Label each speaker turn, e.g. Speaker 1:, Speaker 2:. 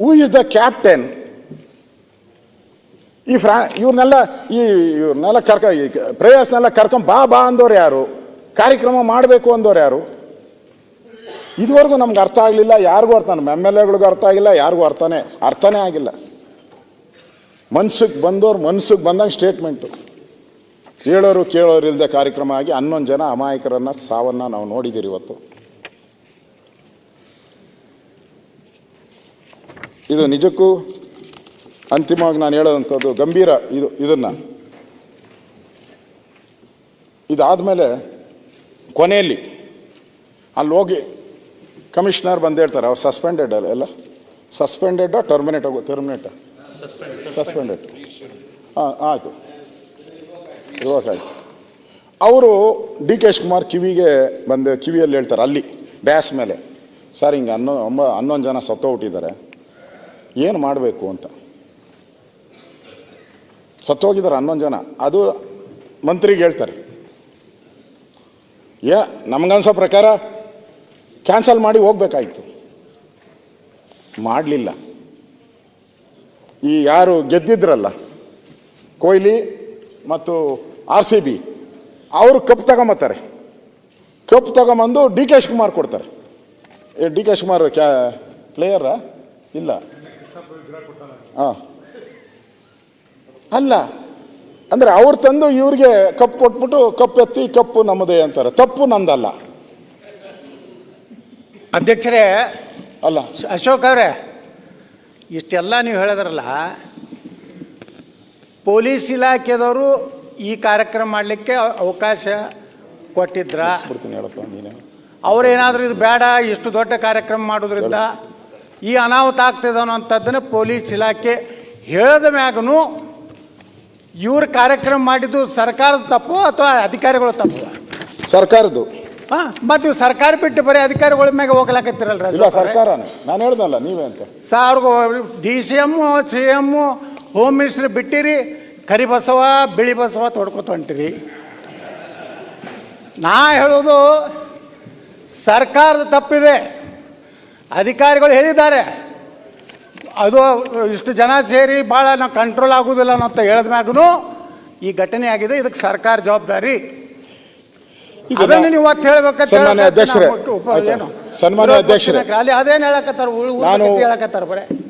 Speaker 1: Who is the captain ಈ ಫ್ರಾ ಇವ್ರನ್ನೆಲ್ಲ ಈ ಇವ್ರನ್ನೆಲ್ಲ ಕರ್ಕ, ಈ ಪ್ರೇಯರ್ಸ್ನೆಲ್ಲ ಕರ್ಕೊಂಡ್ ಬಾ ಬಾ ಅಂದವ್ರು ಯಾರು? ಕಾರ್ಯಕ್ರಮ ಮಾಡಬೇಕು ಅಂದವ್ರು ಯಾರು? ಇದುವರೆಗೂ ನಮ್ಗೆ ಅರ್ಥ ಆಗಲಿಲ್ಲ, ಯಾರಿಗೂ ಅರ್ಥ ನಮ್ಮ ಎಂ ಎಲ್ ಎಗಳಿಗೂ ಅರ್ಥ ಆಗಿಲ್ಲ, ಯಾರಿಗೂ ಅರ್ಥನೇ ಅರ್ಥನೇ ಆಗಿಲ್ಲ. ಮನ್ಸಿಗೆ ಬಂದವ್ರು, ಮನ್ಸಿಗೆ ಬಂದಂಗೆ ಸ್ಟೇಟ್ಮೆಂಟು. ಹೇಳೋರು ಕೇಳೋರು ಇಲ್ಲದೆ ಕಾರ್ಯಕ್ರಮ ಆಗಿ ಹನ್ನೊಂದು ಜನ ಅಮಾಯಕರನ್ನು ಸಾವನ್ನು ನಾವು ನೋಡಿದ್ದೀರಿ ಇವತ್ತು. ಇದು ನಿಜಕ್ಕೂ ಅಂತಿಮವಾಗಿ ನಾನು ಹೇಳೋದಂಥದ್ದು ಗಂಭೀರ ಇದು, ಇದನ್ನು. ಇದಾದಮೇಲೆ ಕೊನೆಯಲ್ಲಿ ಅಲ್ಲಿ ಹೋಗಿ ಕಮಿಷನರ್ ಬಂದು ಹೇಳ್ತಾರೆ, ಅವ್ರು ಸಸ್ಪೆಂಡೆಡ್ ಅಲ್ಲ, ಎಲ್ಲ? ಸಸ್ಪೆಂಡೆಡ್ ಟರ್ಮಿನೇಟ್ ಆಗೋ ಟರ್ಮಿನೇಟ್ ಸಸ್ಪೆಂಡೆಡ್ ಹಾಂ, ಆಯಿತು. ಇವಾಗ ಅವರು ಡಿ ಕೆ ಶಿವಕುಮಾರ್ ಕಿವಿಗೆ ಬಂದು ಕಿವಿಯಲ್ಲಿ ಹೇಳ್ತಾರೆ, ಅಲ್ಲಿ ಡ್ಯಾಸ್ ಮೇಲೆ. ಸರ್, ಹಿಂಗೆ ಹನ್ನೊಂದು ಒಂಬ ಹನ್ನೊಂದು ಜನ ಸತ್ತೋಗ್ಬಿಟ್ಟಿದ್ದಾರೆ. ಏನು ಮಾಡಬೇಕು ಅಂತ. ಸತ್ತೋಗಿದ್ದಾರೆ ಹನ್ನೊಂದು ಜನ. ಅದು ಮಂತ್ರಿಗೆ ಹೇಳ್ತಾರೆ. ಏ, ನಮಗನ್ಸೋ ಪ್ರಕಾರ ಕ್ಯಾನ್ಸಲ್ ಮಾಡಿ ಹೋಗ್ಬೇಕಾಯ್ತು. ಮಾಡಲಿಲ್ಲ. ಈ ಯಾರು ಗೆದ್ದಿದ್ರಲ್ಲ, ಕೊಹ್ಲಿ ಮತ್ತು ಆರ್ ಸಿ ಬಿ, ಅವರು ಕಪ್ ತಗೊಂಬತ್ತಾರೆ. ಕಪ್ ತಗೊಂಬಂದು ಡಿ ಕೆ ಕುಮಾರ್ ಕೊಡ್ತಾರೆ. ಡಿ ಕೆ ಕುಮಾರ್ ಕ್ಯಾ ಪ್ಲೇಯರಾ ಇಲ್ಲ. ಹಾಂ. ಅಲ್ಲ ಅಂದರೆ ಅವ್ರು ತಂದು ಇವ್ರಿಗೆ ಕಪ್ ಕೊಟ್ಬಿಟ್ಟು ಕಪ್ ಎತ್ತಿ ಕಪ್ಪು ನಮ್ಮದೇ ಅಂತಾರೆ. ತಪ್ಪು ನಂದಲ್ಲ.
Speaker 2: ಅಧ್ಯಕ್ಷರೇ
Speaker 1: ಅಲ್ಲ.
Speaker 2: ಅಶೋಕ್ ಅವರೇ ಇಷ್ಟೆಲ್ಲ ನೀವು ಹೇಳಿದ್ರಲ್ಲ ಪೊಲೀಸ್ ಇಲಾಖೆದವರು ಈ ಕಾರ್ಯಕ್ರಮ ಮಾಡಲಿಕ್ಕೆ ಅವಕಾಶ ಕೊಟ್ಟಿದ್ರ? ಅವ್ರೇನಾದ್ರೂ ಇದು ಬೇಡ ಇಷ್ಟು ದೊಡ್ಡ ಕಾರ್ಯಕ್ರಮ ಮಾಡೋದ್ರಿಂದ ಈ ಅನಾಹುತ ಆಗ್ತದೆ ಅನ್ನೋಂಥದ್ದನ್ನು ಪೊಲೀಸ್ ಇಲಾಖೆ ಹೇಳಿದ ಮ್ಯಾಗೂ ಇವ್ರ ಕಾರ್ಯಕ್ರಮ ಮಾಡಿದ್ದು ಸರ್ಕಾರದ ತಪ್ಪು ಅಥವಾ ಅಧಿಕಾರಿಗಳ ತಪ್ಪು?
Speaker 1: ಸರ್ಕಾರದ್ದು.
Speaker 2: ಹಾಂ ಮತ್ತು ಇವು ಸರ್ಕಾರ ಬಿಟ್ಟು ಬರೀ ಅಧಿಕಾರಿಗಳ ಮ್ಯಾಗೆ ಹೋಗ್ಲಾಕತ್ತಿರಲ್ಲ
Speaker 1: ಇಲ್ಲ ಸರ್ಕಾರನೇ. ನಾನು ಹೇಳ್ದಲ್ಲ ನೀವೇ ಅಂತ.
Speaker 2: ಸಾರ್ಗು D C M C M home minister ಬಿಟ್ಟಿರಿ ಕರಿ ಬಸವ ಬಿಳಿ ಬಸವ ತೊಡ್ಕೊತ ಹೊಂಟಿರಿ. ನಾ ಹೇಳೋದು ಸರ್ಕಾರದ ತಪ್ಪಿದೆ. ಅಧಿಕಾರಿಗಳು ಹೇಳಿದ್ದಾರೆ. ಅದು ಇಷ್ಟು ಜನ ಸೇರಿ ಭಾಳ ನಾವು ಕಂಟ್ರೋಲ್ ಆಗೋದಿಲ್ಲ ಅಂತ ಹೇಳಿದ ಮ್ಯಾಗೂ ಈ ಘಟನೆ ಆಗಿದೆ. ಇದಕ್ಕೆ ಸರ್ಕಾರ ಜವಾಬ್ದಾರಿ. ಅದನ್ನು ನೀವು ಒತ್ತು ಹೇಳ್ಬೇಕಂತ
Speaker 1: ಅಧ್ಯಕ್ಷರೇ? ಸನ್ಮಾನ್ಯ ಅಧ್ಯಕ್ಷರೇ.
Speaker 2: ಅದೇನು ಹೇಳಕತ್ತಾರ? ಹೇಳಕತ್ತಾರ ಬರೇ?